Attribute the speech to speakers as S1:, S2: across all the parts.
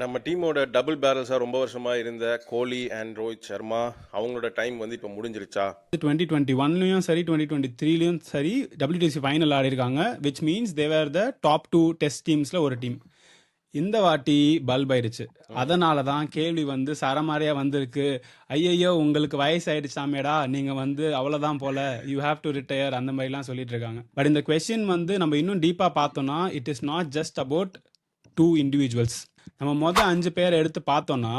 S1: நம்ம டீமோட டபுள் பேரல்ஸாக ரொம்ப வருஷமாக இருந்த கோலி அண்ட் ரோஹித் சர்மா அவங்களோட டைம் வந்து இப்போ முடிஞ்சிருச்சா?
S2: டுவெண்ட்டி டுவெண்ட்டி ஒன்லையும் சரி டுவெண்ட்டி டுவெண்ட்டி த்ரீலையும் சரி WTC final ஆடிருக்காங்க which means they are the top two test டீம்ஸில் ஒரு டீம் இந்த வாட்டி பல்ப் ஆயிடுச்சு அதனால தான் கேள்வி வந்து சரமாரியா வந்திருக்கு. ஐயையோ உங்களுக்கு வயசாயிடுச்சாமேடா நீங்க வந்து அவ்வளவுதான் போல யூ ஹேவ் டு ரிட்டையர் அந்த மாதிரிலாம் சொல்லிட்டு இருக்காங்க. பட் இந்த கொஸ்டின் வந்து நம்ம இன்னும் டீப்பா பார்த்தோம்னா it is not just about two individuals நம்ம மொதல் அஞ்சு பேர் எடுத்து பார்த்தோம்னா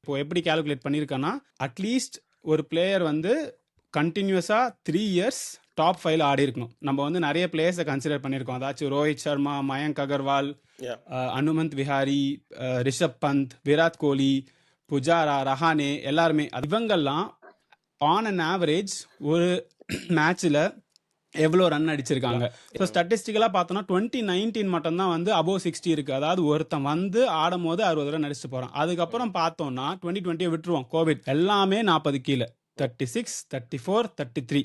S2: இப்போ எப்படி கால்குலேட் பண்ணியிருக்கேன்னா அட்லீஸ்ட் ஒரு பிளேயர் வந்து கண்டினியூஸாக த்ரீ இயர்ஸ் டாப் ஃபைவ்ல ஆடி இருக்கணும். நம்ம வந்து நிறைய பிளேயர்ஸை கன்சிடர் பண்ணியிருக்கோம் அதாச்சும் ரோஹித் சர்மா மயங்க் அகர்வால் அனுமந்த் விஹாரி ரிஷப் பந்த் விராட் கோலி புஜாரா ரஹானே எல்லாருமே. இவங்கெல்லாம் ஆன் அன் ஆவரேஜ் ஒரு மேட்ச்சில் எவ்வளோ ரன் அடிச்சிருக்காங்க. ஸோ ஸ்டாட்டிஸ்டிக்கலாக பார்த்தோம்னா டுவெண்ட்டி நைன்டீன் மட்டும்தான் வந்து அபோவ் சிக்ஸ்டி இருக்கு. அதாவது ஒருத்தன் வந்து ஆடும் போது அறுபது ரன் அடிச்சுட்டு போகிறான் அதுக்கப்புறம் பார்த்தோம்னா டுவெண்ட்டி டுவெண்ட்டியை விட்டுருவோம் கோவிட் எல்லாமே நாற்பது கீழே. Thirty six thirty four thirty three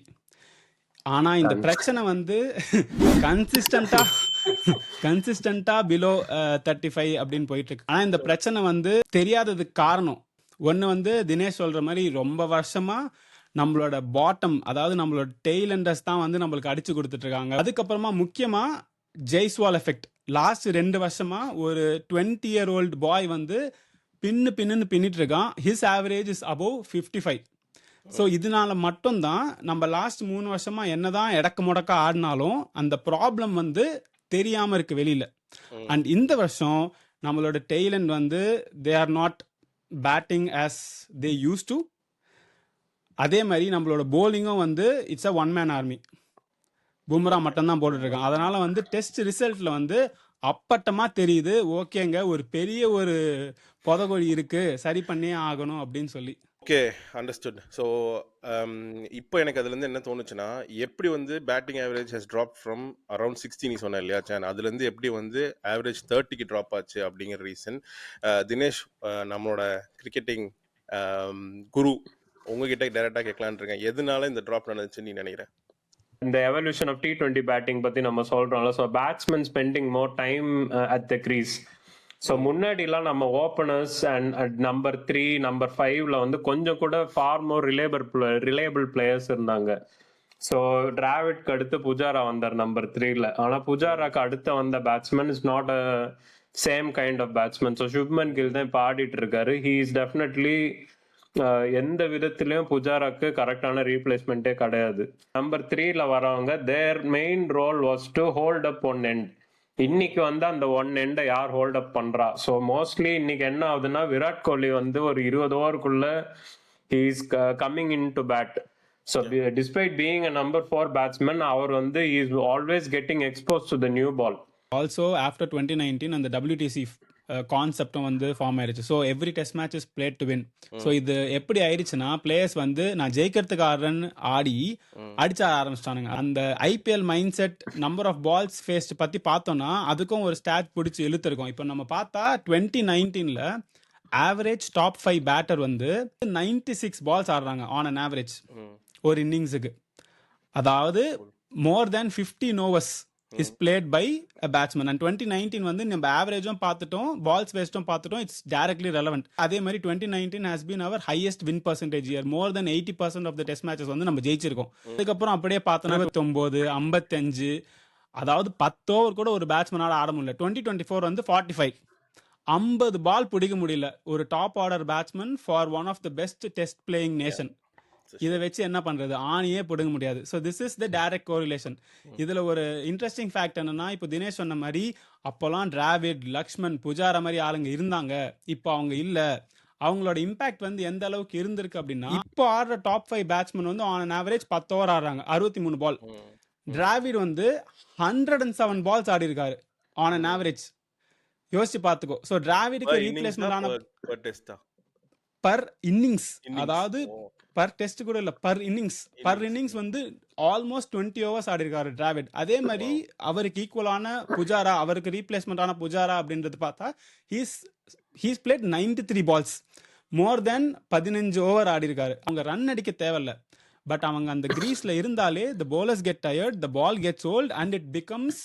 S2: ஆனா இந்த பிரச்சனை வந்து கன்சிஸ்டண்டா கன்சிஸ்டண்டா பிலோ தேர்ட்டி ஃபைவ் அப்படின்னு போயிட்டு இருக்கு ஆனா இந்த பிரச்சனை வந்து தெரியாததுக்கு காரணம். ஒன்னு வந்து தினேஷ் சொல்ற மாதிரி ரொம்ப வருஷமா நம்மளோட பாட்டம் அதாவது நம்மளோட டெய்லண்டர்ஸ் தான் வந்து நம்மளுக்கு அடிச்சு கொடுத்துட்டு இருக்காங்க அதுக்கப்புறமா முக்கியமா ஜெய்ஸ்வால் எஃபெக்ட் லாஸ்ட் ரெண்டு வருஷமா ஒரு டுவெண்ட்டி இயர் ஓல்டு பாய் வந்து பின்னு பின்னுன்னு பின்னிட்டு இருக்கான் his average is above fifty five so இதனால மட்டும்தான் நம்ம லாஸ்ட் மூணு வருஷமா என்னதான் எடக்கு முடக்க ஆடினாலும் அந்த ப்ராப்ளம் வந்து தெரியாம இருக்கு வெளியில. அண்ட் இந்த வருஷம் நம்மளோட டெய்லண்ட் வந்து they are not batting as they used to அதே மாதிரி நம்மளோட போலிங்கும் வந்து it's a one man army Bumrah மட்டும்தான் போட்டுட்டு அதனால் வந்து டெஸ்ட் ரிசல்ட்டில் வந்து அப்பட்டமாக தெரியுது ஓகேங்க ஒரு பெரிய ஒரு புதகொழி இருக்குது சரி பண்ணியே ஆகணும் அப்படின்னு சொல்லி.
S1: ஓகே அண்டர்ஸ்டுட் ஸோ um, இப்போ எனக்கு அதுலேருந்து என்ன தோணுச்சுன்னா எப்படி வந்து batting average has drop from around sixty நீ சொன்ன இல்லையா சேன் அதுலேருந்து எப்படி வந்து ஆவரேஜ் தேர்ட்டிக்கு ட்ராப் ஆச்சு அப்படிங்கிற ரீசன் தினேஷ் நம்மளோட கிரிக்கெட்டிங் குரு உங்ககிட்ட டைரெக்டாக கேட்கலான் இருக்கேன். எதனால இந்த ட்ராப் நடந்துச்சுன்னு நீ நினைக்கிறேன்
S3: இந்த evolution of T twenty batting பத்தி நம்ம சொல்றோம்ல. So batsman spending more time at the crease so முன்னாடிலாம் நம்ம openers and number three number ஃபைவ்ல வந்து கொஞ்சம் கூட far more reliable reliable players இருந்தாங்க. ஸோ டிராவிட்க்கு அடுத்து புஜாரா வந்தார் நம்பர் த்ரீல ஆனால் புஜாராக்கு அடுத்த வந்த batsman is not a same kind of batsman so Shubman Gill தான் இப்போ ஆடிட்டு இருக்காரு. ஹீ இஸ் டெஃபினெட்லி எந்த விதத்திலயும் புஜாராக்கு கரெக்டான ரீப்ளேஸ்மெண்ட்டே கிடையாது. நம்பர் த்ரீல வரவங்க their main role was to hold up one end இன்னைக்கு வந்து அந்த ஒன் எண்டை யார் ஹோல்ட் அப் பண்றா? ஸோ மோஸ்ட்லி இன்னைக்கு என்ன ஆகுதுன்னா விராட் கோலி வந்து ஒரு இருபது ஓவருக்குள்ள is coming in to bat so despite being a number four batsman அவர் வந்து is always getting expose to the new ball
S2: also after twenty nineteen அந்த டபிள்யூடிசி கான்செப்டும் வந்து ஃபார்ம் ஆயிருச்சு. So every test match is played to win so இது எப்படி ஆயிடுச்சுன்னா players வந்து நான் ஜெயிக்கிறதுக்கு ஆடுறேன்னு ஆடி அடிச்ச ஆரம்பிச்சிட்டானுங்க. அந்த IPL mind set number of balls faced பத்தி பார்த்தோம்னா அதுக்கும் ஒரு ஸ்டாட் பிடிச்சி இழுத்துருக்கோம். இப்போ நம்ம பார்த்தா டுவெண்ட்டி நைன்டீன்ல ஆவரேஜ் டாப் ஃபைவ் பேட்டர் வந்து நைன்டி சிக்ஸ் பால்ஸ் ஆடுறாங்க ஆன் அன் ஆவரேஜ் ஒரு இன்னிங்ஸுக்கு அதாவது more than fifteen overs is played by a batsman and twenty nineteen வந்து நம்ம ஆவரேஜும் பார்த்துட்டோம் பால்ஸ் வேஸ்ட்டும் பார்த்துட்டோம் இட்ஸ் டேரக்ட்லி ரெலவெண்ட் அதே மாதிரி twenty nineteen has been our highest win percentage year more than eighty percent of the test matches வந்து நம்ம ஜெயிச்சிருக்கோம். அதுக்கப்புறம் அப்படியே பார்த்தோம்னா இருபத்தொம்போது ஐம்பத்தஞ்சு அதாவது பத்து ஓவர் கூட ஒரு பேட்ஸ்மேனால் ஆட முடியல. டுவெண்ட்டி டுவெண்ட்டி ஃபோர் வந்து ஃபார்ட்டி ஃபைவ் ஐம்பது பால் பிடிக்க முடியல. ஒரு top order batsman for one of the best test playing nation இதை வச்சு என்ன பண்றது? ஆணியே பிடுங்க முடியாது. So this is the direct correlation இதுல ஒரு இன்ட்ரெஸ்டிங் ஃபேக்ட் என்னன்னா இப்போ தினேஷ் சொன்ன மாதிரி அப்போல்லாம் டிராவிட் லக்ஷ்மன் புஜாரா மாதிரி ஆளுங்க இருந்தாங்க. இப்போ அவங்க இல்ல. அவங்களோட இம்பாக்ட் வந்து எந்த அளவுக்கு இருந்திருக்கு அப்படின்னா இப்போ ஆடுற டாப் ஃபைவ் பேட்ஸ்மேன் வந்து ஆன் ஆவரேஜ் பத்து ஓவர் ஆடுறாங்க. அறுபத்தி மூணு பால் டிராவிட் வந்து ஹண்ட்ரட் அண்ட் செவன் பால்ஸ் ஆடி இருக்காரு ஆன் அன் ஆவரேஜ் யோசிச்சு பாத்துக்கோ. ஸோ டிராவிடுக்கு ரீப்ளேஸ்மெண்ட் ஆன பர் இன்னிங்ஸ். அதாவது
S1: ஓ.
S2: பர் டெஸ்ட் கூட இல்ல பர் இன்னிங்ஸ் பர் இன்னிங்ஸ் வந்து ஆல்மோஸ்ட் டுவெண்ட்டி ஓவர்ஸ் ஆடி இருக்காரு டிராவிட் அதே மாதிரி அவருக்கு ஈக்குவலான புஜாரா அவருக்கு ரீப்ளேஸ்மெண்டான புஜாரா அப்படின்றது பார்த்தா he's he's played ninety three balls more than பதினஞ்சு ஓவர் ஆடி இருக்காரு அவங்க ரன் அடிக்க தேவையில்ல. பட் அவங்க அந்த கிரீஸ்ல இருந்தாலே the bowlers get tired the ball gets old and it becomes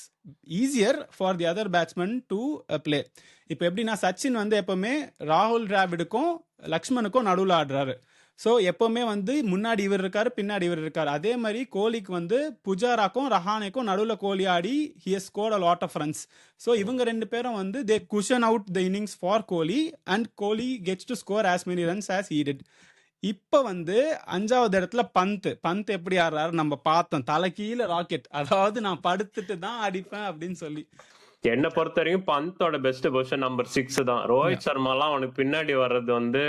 S2: easier for the other batsman to play இப்போ எப்படின்னா சச்சின் வந்து எப்பவுமே ராகுல் டிராவிடுக்கும் லக்ஷ்மணுக்கும் நடுவில் ஆடுறாரு. ஸோ எப்பவுமே வந்து முன்னாடி இவர் இருக்காரு பின்னாடி இவர் இருக்காரு. அதே மாதிரி கோலிக்கு வந்து புஜாராக்கும் ரஹானேக்கும் நடுவில் கோலி ஆடி he has scored a lot of runs so இவங்க ரெண்டு பேரும் வந்து they cushion out the innings for Kohli and Kohli gets to score as many runs as needed இப்போ வந்து அஞ்சாவது இடத்துல பந்த். பந்த் எப்படி ஆடுறாரு நம்ம பார்த்தோம். தலை கீழே ராக்கெட். அதாவது நான் படுத்துட்டு தான் அடிப்பேன் அப்படின்னு சொல்லி.
S3: என்ன பொறுத்த வரைக்கும் பந்தோட பெஸ்ட் பொசிஷன் நம்பர் சிக்ஸ் தான். ரோஹித் சர்மாலாம் அவனுக்கு பின்னாடி வர்றது வந்து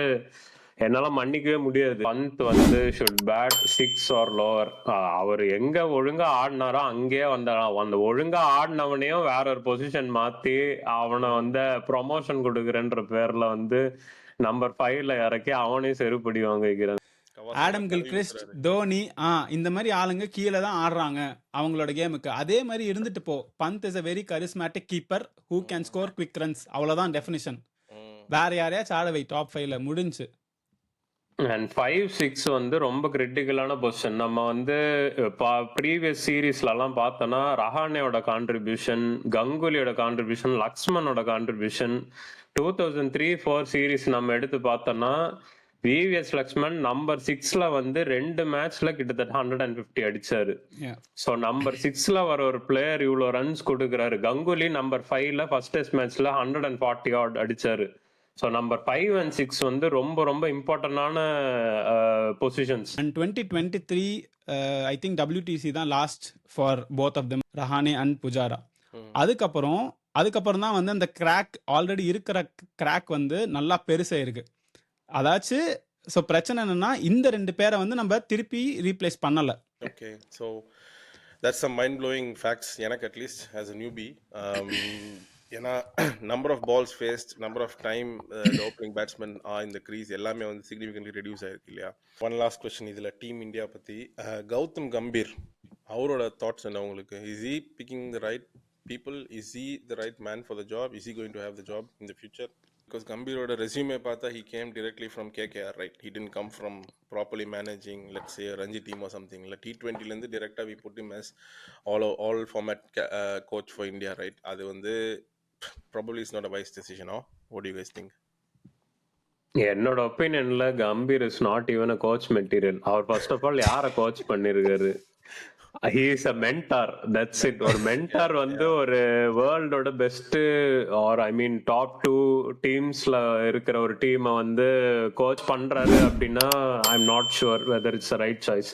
S3: என்னால மன்னிக்கவே முடியாது. பந்த் வந்து should bat six or lower அவர் எங்க ஒழுங்கா ஆடினாரோ அங்கேயே வந்தாராம் அந்த ஒழுங்கா ஆடினவனையும் வேற ஒரு பொசிஷன் மாத்தி அவனை வந்து ப்ரொமோஷன் கொடுக்குறேன்ற பேர்ல வந்து நம்பர் ஃபைவ்ல இறக்கி அவனையும் செருப்படி வாங்க வைக்கிறான்
S2: ஆடம் கில்கிறிஸ்ட் தோனி ஆ இந்த மாதிரி ஆளுங்க கீழே தான் ஆடுறாங்க அவங்களோட கேமுக்கு அதே மாதிரி இருந்துட்டு போ. Pant is a very charismatic keeper who can score quick runs அவ்வளவுதான் டெஃபினிஷன் வேற யாரையாச்சும் ஆட வை டாப் ஃபைவ்ல முடிஞ்சு.
S3: அண்ட் ஃபைவ் சிக்ஸ் வந்து ரொம்ப கிரிட்டிக்கலான பொசிஷன் நம்ம வந்து ப்ரீவியஸ் சீரீஸ்லலாம் பார்த்தோன்னா ரஹானேயோட கான்ட்ரிபியூஷன் கங்குலியோட கான்ட்ரிபியூஷன் லக்ஷ்மனோட contribution two thousand three four series நம்ம எடுத்து பார்த்தோன்னா விவிஎஸ் லக்ஷ்மன் நம்பர் சிக்ஸ்ல வந்து ரெண்டு மேட்ச்ல கிட்டத்தட்ட ஹண்ட்ரட் அண்ட் ஃபிஃப்டி அடிச்சாரு. ஸோ நம்பர் சிக்ஸ்ல வர ஒரு பிளேயர் இவ்வளோ ரன்ஸ் கொடுக்குறாரு. கங்குலி நம்பர் ஃபைவ்ல ஃபர்ஸ்ட் டெஸ்ட் மேட்ச்ல ஹண்ட்ரட் அண்ட் ஃபார்ட்டி ஆட் அடிச்சாரு. So number five and six வந்து ரொம்ப ரொம்ப இம்பார்ட்டன்டான positions
S2: and twenty twenty three I think WTC தான் last for both of them Rahane and Pujara அதுக்கப்புறம் அதுக்கப்புறம் தான் வந்து அந்த கிராக் ஆல்ரெடி இருக்கிற கிராக் வந்து நல்லா பெருசாயிருக்கு. அதாச்சும் ஸோ பிரச்சனை என்னன்னா இந்த ரெண்டு பேரை வந்து நம்ம திருப்பி ரீப்ளேஸ் பண்ணல.
S1: Okay so that's some mind blowing facts எனக்கு at least as a newbie ஏன்னா number of balls faced number of time opening batsman இந்த க்ரீஸ் எல்லாமே வந்து சிக்னிஃபிகன்ட்லி ரெடியூஸ் ஆயிருக்கு இல்லையா? ஒன் லாஸ்ட் கொஸ்டின் இதில் டீம் இந்தியா பற்றி கௌதம் கம்பீர் அவரோட தாட்ஸ் என்ன உங்களுக்கு? Is he picking the right people is he the right man for the job is he going to have the job in the future because கம்பீரோட resume பார்த்தா he came directly from KKR right he didn't come from properly managing let's a Ranji team or something இல்லை T டுவெண்ட்டிலேருந்து டிரெக்டாக we put him as all all format coach for India right அது வந்து probably is not a wise டெசிஷனோ what do you guys think?
S3: என்னோட ஒப்பீனியன்ல Gambhir is not even a coach material our first of all யார coach பண்ணிருக்காரு? He is a mentor that's it ஒரு mentor வந்து ஒரு வேர்ல்டோட best or I mean top two டீம்ஸ்ல இருக்கிற ஒரு டீமை வந்து கோச் பண்றாரு அப்படின்னா I am not sure whether it's right choice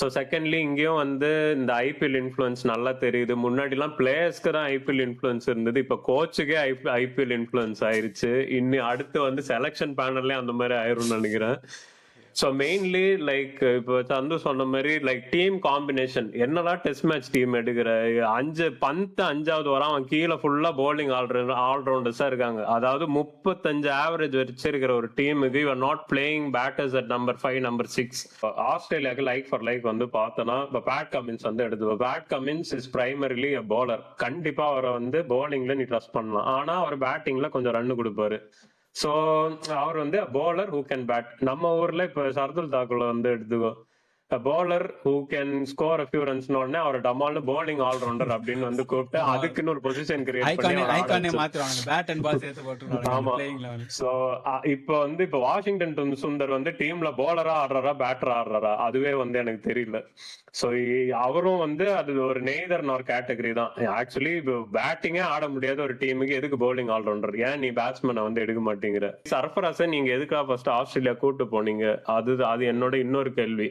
S3: so secondly இங்கேயும் வந்து இந்த ஐபிஎல் இன்ஃப்ளூயன்ஸ் நல்லா தெரியுது. முன்னாடிலாம் பிளேயர்ஸ்க்கு தான் ஐபிஎல் இன்ஃப்ளூயன்ஸ் இருந்தது. இப்போ கோச்சுக்கே ஐபிஎல் இன்ஃப்ளூயன்ஸ் ஆயிருச்சு. இன்னும் அடுத்து வந்து செலெக்ஷன் பேனல்லே அந்த மாதிரி ஆயிரும்னு நினைக்கிறேன். ஸோ மெயின்லி லைக் இப்போ சந்து சொன்ன மாதிரி லைக் டீம் காம்பினேஷன் என்னடா டெஸ்ட் மேட்ச் டீம் எடுக்கிற? அஞ்சு பந்து அஞ்சாவது வரான் அவன் கீழே ஃபுல்லாக போலிங் ஆல்ர ஆல்ரவுண்டர்ஸாக இருக்காங்க. அதாவது முப்பத்தஞ்சு ஆவரேஜ் வச்சிருக்கிற ஒரு டீமுக்கு you're not playing batters at number five number six ஆஸ்திரேலியாவுக்கு லைக் ஃபார் லைக் வந்து பார்த்தோன்னா இப்போ பேட் கமின்ஸ் வந்து எடுத்து Pat Cummins is primarily a bowler. கண்டிப்பாக அவரை வந்து bowlingல நீ ட்ரஸ்ட் பண்ணலாம். ஆனால் அவர் பேட்டிங்ல கொஞ்சம் ரன் கொடுப்பாரு. சோ அவர் வந்து பவுலர் ஹூ கேன் பேட் நம்ம ஊர்ல இப்ப சர்துல் தாக்குல வந்து எடுத்துக்கோ. Bowler who can score a few runs உடனே அவர் டமால்னு bowling ஆல்ரவுண்டர் அப்படின்னு வந்து கூப்பிட்டு அதுக்குன்னு ஒரு பொசிஷன் கிரியேட் பண்ணி
S2: ஐகானே மாத்திருவாங்க பேட் அண்ட் பால் சேர்த்து போட்டுருவாங்க
S3: ஆமா. சோ இப்போ வந்து இப்போ வாஷிங்டன் சுந்தர் வந்து டீம்ல போலரா ஆடுறாரா பேட்டரா ஆடுறாரா? அதுவே வந்து எனக்கு தெரியல. சோ அவரும் வந்து அது ஒரு நெய்தர் ஒரு கேட்டகரி தான். ஆக்சுவலி பேட்டிங்கே ஆட முடியாத ஒரு டீமுக்கு எதுக்கு பவுலிங் ஆல்ரவுண்டர் ஏன் நீ பேட்ஸ்மேனை வந்து எடுக்க மாட்டேங்கிற? சர்ஃபராஸை நீங்க எதுக்காக ஃபர்ஸ்ட் ஆஸ்திரேலியா கூட்டு போனீங்க? அது அது என்னோட இன்னொரு கேள்வி.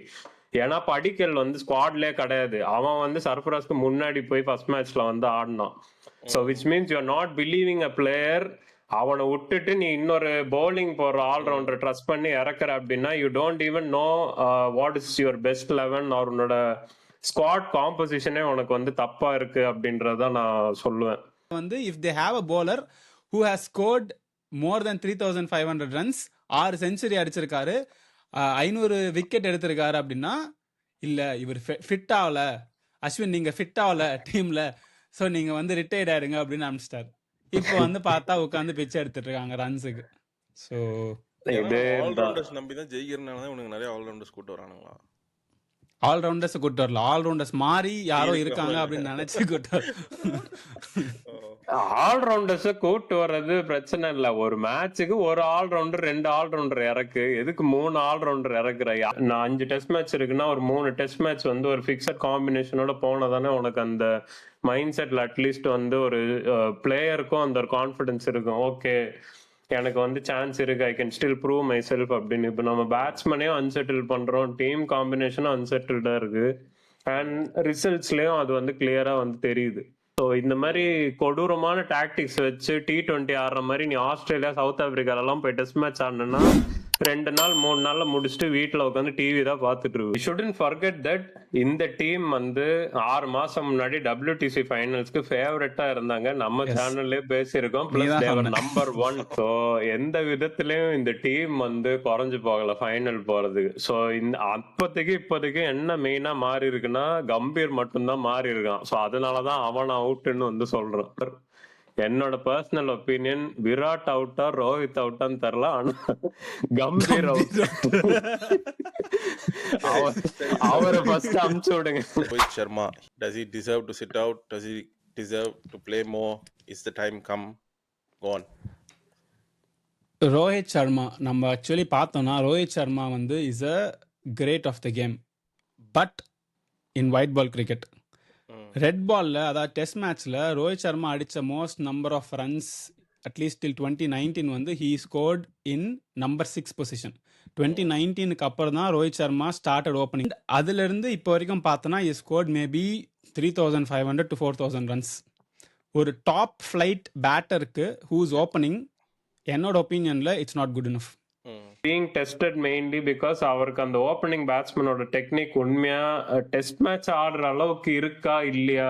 S3: ஏன்னா படிக்கல் வந்து ஸ்குவாட்லயே கிடையாது. அவன் வந்து சர்ஃபராஸ்க்கு முன்னாடி போய் ஃபர்ஸ்ட் மேட்ச்ல வந்து ஆடினான். So which means you not believing a player அவனை விட்டுட்டு நீ இன்னொரு பவுலிங் போற ஆல்ரவுண்டர் ட்ரஸ்ட் பண்ணி இறக்குற அப்படின்னா you don't even know what is your best eleven அவர் உன்னோட ஸ்குவாட் காம்போசிஷனே உனக்கு வந்து தப்பா இருக்கு அப்படின்றத நான் சொல்லுவேன்.
S2: வந்து if they have a bowler who has scored more than three thousand five hundred runs ஆறு செஞ்சுரி அடிச்சிருக்காரு ஐநூறு விக்கெட் எடுத்திருக்காரு அப்படின்னா இல்ல இவர் ஃபிட் ஆகல. அஸ்வின் நீங்க ஃபிட் ஆகல டீம்ல ஸோ நீங்க வந்து ரிட்டையர்ட் ஆயிடுங்க அப்படின்னு அனுப்பிச்சிட்டாரு. இப்போ வந்து பார்த்தா உட்காந்து பிச்சை எடுத்துட்டு இருக்காங்க ரன்ஸுக்கு ஸோ
S1: ஆல்ரவுண்டர்ஸ் நம்பி தான் ஜெயிக்கிறனால தான் உனக்கு நிறைய ஆல்ரவுண்டர்ஸ் கூட்டு வரானுங்களா
S2: ஆல்ரவுண்டர்ஸ் கூட்டு வரல. ஆல்ரவுண்டர்ஸ் மாறி யாரோ இருக்காங்க அப்படின்னு நினைச்சு கூட்டு.
S3: ஆல்ரவுண்டர்ஸ் கூட்டு வர்றது பிரச்சனை இல்ல. ஒரு மேட்சுக்கு ஒரு ஆல்ரவுண்டர் ரெண்டு ஆல்ரவுண்டர் இறக்கு. எதுக்கு மூணு ஆல்ரவுண்டர் இறக்குற? யா- நான் அஞ்சு டெஸ்ட் மேட்ச் இருக்குன்னா ஒரு மூணு டெஸ்ட் மேட்ச் வந்து ஒரு ஃபிக்ஸட் காம்பினேஷனோட போனதானே உனக்கு அந்த மைண்ட் செட்ல அட்லீஸ்ட் வந்து ஒரு பிளேயருக்கும் அந்த ஒரு கான்ஃபிடன்ஸ் இருக்கும். ஓகே எனக்கு வந்து சான்ஸ் இருக்கு. I can still prove myself அப்படின்னு. இப்போ நம்ம பேட்ஸ்மேனையும் அன்செட்டில் பண்றோம். டீம் காம்பினேஷனும் அன்செட்டில்டா இருக்கு. அண்ட் ரிசல்ட்ஸ்லயும் அது வந்து கிளியரா வந்து தெரியுது. ஸோ இந்த மாதிரி கொடூரமான டாக்டிக்ஸ் வச்சு டி டுவெண்ட்டி ஆடுற மாதிரி நீ ஆஸ்திரேலியா சவுத் ஆப்பிரிக்காலலாம் போய் டெஸ்ட் மேட்ச் ஆடணும்னா ரெண்டு நாள் மூணு நாள்ல முடிச்சுட்டு வீட்டில் உட்காந்து டிவி தான் பார்த்துட்டு இருக்கு ஷுடன் ஃபர்கெட் தட் இந்த டீம் வந்து ஆறு மாசம் முன்னாடி WTC ஃபைனல்ஸ்க்கு ஃபேவரட்டா இருந்தாங்க. நம்ம சேனல்லே பேசியிருக்கோம். பிளஸ். நம்பர் ஒன் ஸோ எந்த விதத்திலயும் இந்த டீம் வந்து குறைஞ்சு போகல ஃபைனல் போறதுக்கு. ஸோ இந்த அப்போதைக்கு இப்போதைக்கு என்ன மெயினா மாறி இருக்குன்னா கம்பீர் மட்டும்தான் மாறி இருக்கான் ஸோ அதனாலதான் அவன் அவுட்டுன்னு வந்து சொல்றான். என்னோட பர்சனல் ஒப்பீனியன் விராட் அவுட்டா ரோஹித் அவுட்டான்னு தெரியல ஆனா கம்பீர் அவுட் அவரை ஃபர்ஸ்ட் அமுச்சு விடுங்க
S1: Sharma, does he deserve to sit out? Does he deserve to play more? Is the time come? Go on.
S2: Rohit Sharma நம்ம ஆக்சுவலி பார்த்தோம்னா ரோஹித் சர்மா வந்து is a great of the game but in white ball cricket red பால்ல அதாவது test மேட்ச்ல ரோஹித் சர்மா அடிச்ச most number of runs at least till twenty nineteen வந்து he scored in number six position twenty நைன்டீனுக்கு அப்புறம் தான் ரோஹித் சர்மா ஸ்டார்டட் ஓப்பனிங் அதுலேருந்து இப்போ வரைக்கும் பார்த்தோன்னா he scored maybe three thousand five hundred to four thousand runs ஒரு டாப் ஃப்ளைட் பேட்டருக்கு whose opening என்னோட ஒப்பீனியனில் it's not good enough
S3: being tested mainly because அவருக்கு அந்த ஓப்பனிங் பேட்ஸ்மேனோட டெக்னிக் உண்மையா டெஸ்ட் மேட்ச் ஆடுற அளவுக்கு இருக்கா இல்லையா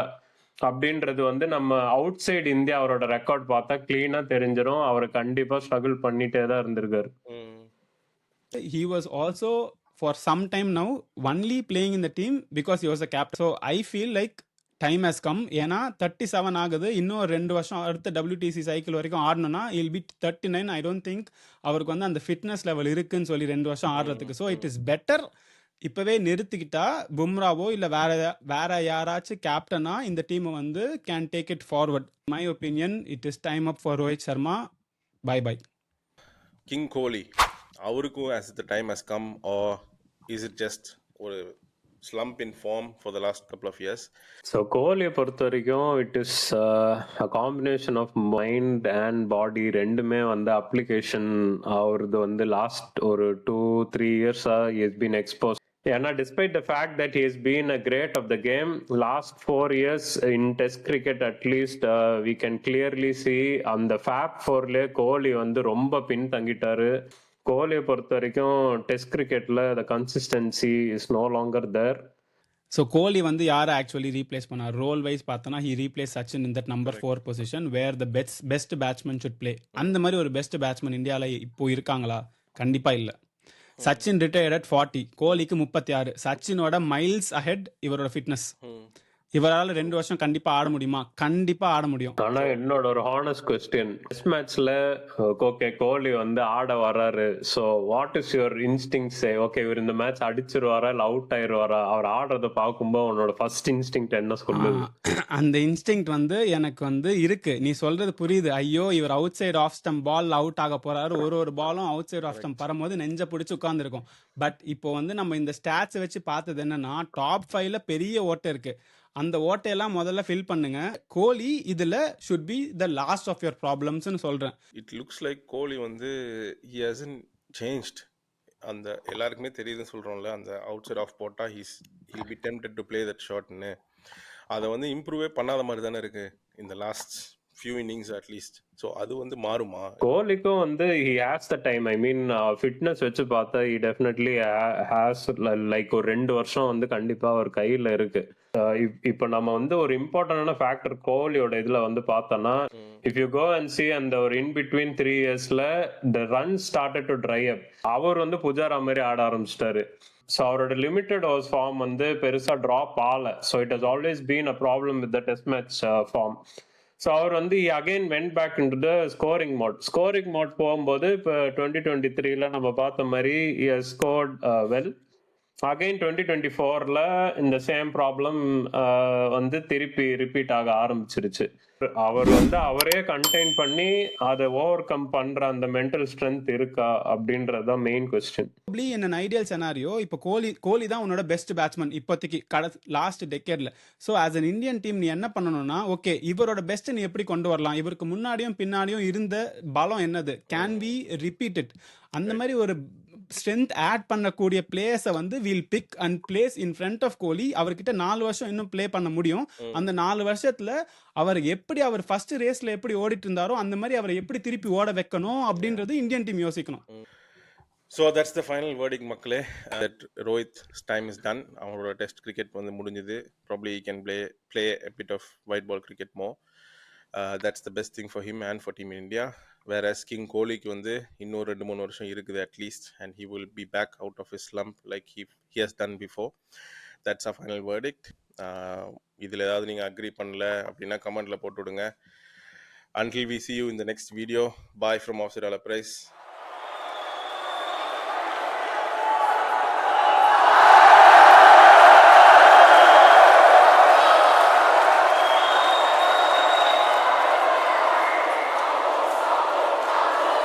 S3: அப்படின்றது வந்து நம்ம அவுட் சைடு இந்தியா அவரோட ரெக்கார்ட் பார்த்தா கிளீனா தெரிஞ்சிடும் அவர் கண்டிப்பா ஸ்ட்ரகிள் பண்ணிட்டே தான் இருந்திருக்காரு.
S2: He was also for some time now only playing இந்த team because you was a captain so I feel like time has come ஏன்னா தேர்ட்டி செவன் ஆகுது. இன்னும் ரெண்டு வருஷம் அடுத்த டபிள்யூடிசி சைக்கிள் வரைக்கும் ஆடணும்னா he'll be thirty nine I don't think அவருக்கு வந்து அந்த ஃபிட்னஸ் லெவல் இருக்குன்னு சொல்லி ரெண்டு வருஷம் ஆடுறதுக்கு. ஸோ இட் இஸ் பெட்டர் இப்போவே நிறுத்திக்கிட்டா பும்ராவோ இல்லை வேற வேற யாராச்சும் கேப்டனா இந்த டீமை வந்து can take it forward my opinion it is time up for Rohit Sharma bye bye
S1: king Kohli அவருக்கும் as the time has come or is it just ஒரு slump in form for the last couple of years.
S3: So கோலியை பொறுத்த வரைக்கும் it is a combination of mind and body ரெண்டுமே வந்து application அவரது வந்து last ஒரு two three இயர்ஸாக is been expose ஏன்னா despite the fact that he is been a great of the game last four years in test cricket at least we can clearly see அந்த fab ஃபோர்லேயே கோலி வந்து ரொம்ப பின் தங்கிட்டாரு கோலியை பொறுத்த வரைக்கும் test கிரிக்கெட்ல the consistency is no longer there
S2: so Kohli வந்து யாரை actually replace பண்ணார்? Role wise பார்த்தோன்னா he replace Sachin in that number four position where the best best batsman should play அந்த மாதிரி ஒரு பெஸ்ட் பேட்ஸ்மேன் இந்தியாவில் இப்போ இருக்காங்களா? கண்டிப்பாக இல்லை. சச்சின் ரிட்டையர்ட் அட் ஃபார்ட்டி கோலிக்கு முப்பத்தி ஆறு. சச்சினோட மைல்ஸ் அஹெட் இவரோட ஃபிட்னஸ் இவரால் ரெண்டு வருஷம் கண்டிப்பாக ஆட முடியுமா? கண்டிப்பாக ஆட முடியும்.
S3: ஆனா என்னோட ஒரு ஹானஸ்ட் கொஸ்டின் டெஸ்ட் மேட்ச்ல ஓகே கோலி வந்து ஆட வர்றாரு. So what is your instinct say okay இவர் இந்த மேட்ச் அடிச்சிருவாரா இல்ல அவுட் ஆயிருவாரா? அவர் ஆடுறத பார்க்கும்போது உன்னோட ஃபர்ஸ்ட் இன்ஸ்டிங் என்ன சொல்லுது?
S2: அந்த இன்ஸ்டிங் வந்து எனக்கு வந்து இருக்கு. நீ சொல்றது புரியுது. ஐயோ இவர் outside off stump ball out ஆக போறாரு. ஒரு ஒரு பாலும் அவுட் சைடு ஆஃப் ஸ்டம் வரும்போது நெஞ்ச பிடிச்சி உட்காந்துருக்கும் பட் இப்போ வந்து நம்ம இந்த ஸ்டாட்ஸ் வச்சு பார்த்தது என்னன்னா டாப் ஃபைவ்ல பெரிய ஓட்டை இருக்கு. அந்த ஓட்டையெல்லாம் முதல்ல ஃபில் பண்ணுங்க. கோலி இதுல should be the last of your ப்ராப்ளம்ஸ்னு சொல்றேன்.
S1: இட் லுக்ஸ் லைக் கோலி வந்து ஹி ஹசன் சேஞ்ச்ட் அந்த எல்லாருக்குமே தெரியுதுன்னு சொல்கிறோம்ல அந்த அவுட் சைட் ஆஃப் போட்டால் he's will be tempted to play that ஷாட்னு அதை வந்து இம்ப்ரூவே பண்ணாத மாதிரி தானே இருக்குது இந்த last few innings at least so அது வந்து மாறுமா?
S3: கோலிக்கும் வந்து he has the time I mean fitness வச்சு பார்த்தா ஹி டெஃபினெட்லி ஹேஸ் லைக் ஒரு ரெண்டு வருஷம் வந்து கண்டிப்பா அவர் கையில இருக்கு. இப்- இப்போ நம்ம வந்து ஒரு இம்பார்ட்டன்டான ஃபேக்டர் கோலியோட இதுல வந்து பார்த்தோம்னா if you go and see அந்த ஒரு இன் பிட்வீன் த்ரீ இயர்ஸ்ல the run started to dry up அவர் வந்து புஜாரா மாதிரி ஆட ஆரம்பிச்சிட்டாரு. ஸோ அவரோட லிமிட்டட் ஓவர்ஸ் ஃபார்ம் வந்து பெருசா ட்ராப் ஆகல. So it has always been a problem with the test match form so அவர் வந்து again went back in the scoring mode scoring mode போகும்போது இப்போ டுவெண்ட்டி டுவெண்ட்டி த்ரீல நம்ம பார்த்த மாதிரி scored well again twenty twenty ஃபோர்ல இந்த சேம் ப்ராப்ளம் வந்து திருப்பி ரிப்பீட் ஆக ஆரம்பிச்சிருச்சு. அவர் வந்து அவரே கண்டெயின் பண்ணி அதை ஓவர் கம் பண்ற அந்த மென்டல் ஸ்ட்ரென்த் இருக்கா அப்படின்றது தான் main question
S2: probably in an ideal scenario இப்போ கோலி கோலி தான் உன்னோட பெஸ்ட் பேட்ஸ்மேன் இப்போதைக்கு கட last டெக்கேட்ல so as an Indian team நீ என்ன பண்ணணும்னா ஓகே இவரோட பெஸ்ட் நீ எப்படி கொண்டு வரலாம்? இவருக்கு முன்னாடியும் பின்னாடியும் இருந்த பலம் என்னது? கேன் வி ரிப்பீட் இட் அந்த மாதிரி ஒரு ஸ்ட்ரென்த் ஆட் பண்ணக்கூடிய பிளேயர்ஸை வந்து will pick and place in front of Kohli அவர்கிட்ட நாலு வருஷம் இன்னும் ப்ளே பண்ண முடியும். அந்த நாலு வருஷத்துல அவர் எப்படி அவர் ஃபர்ஸ்ட் ரேஸ்ல எப்படி ஓடிட்டு இருந்தாரோ அந்த மாதிரி அவரை எப்படி திருப்பி ஓட வைக்கணும் அப்படின்றது இந்தியன் டீம் யோசிக்கணும்.
S1: So that's the final verdict மக்களே. That Rohit time is done அவங்களோட டெஸ்ட் கிரிக்கெட் வந்து முடிஞ்சுது. Probably can play play a bit of white ball cricket more. Uh, that's the best thing for him and for வேற king கோலிக்கு வந்து இன்னும் ரெண்டு மூணு வருஷம் இருக்குது at least and he will be back out of his slump like he he has done before that's a final verdict இதில் ஏதாவது நீங்கள் அக்ரி பண்ணல அப்படின்னா கமெண்டில் போட்டு விடுங்க அன்டில் வி சி யூ இந்த நெக்ஸ்ட் வீடியோ பாய் ஃப்ரம் ஆஃப்சிரால பிரைஸ்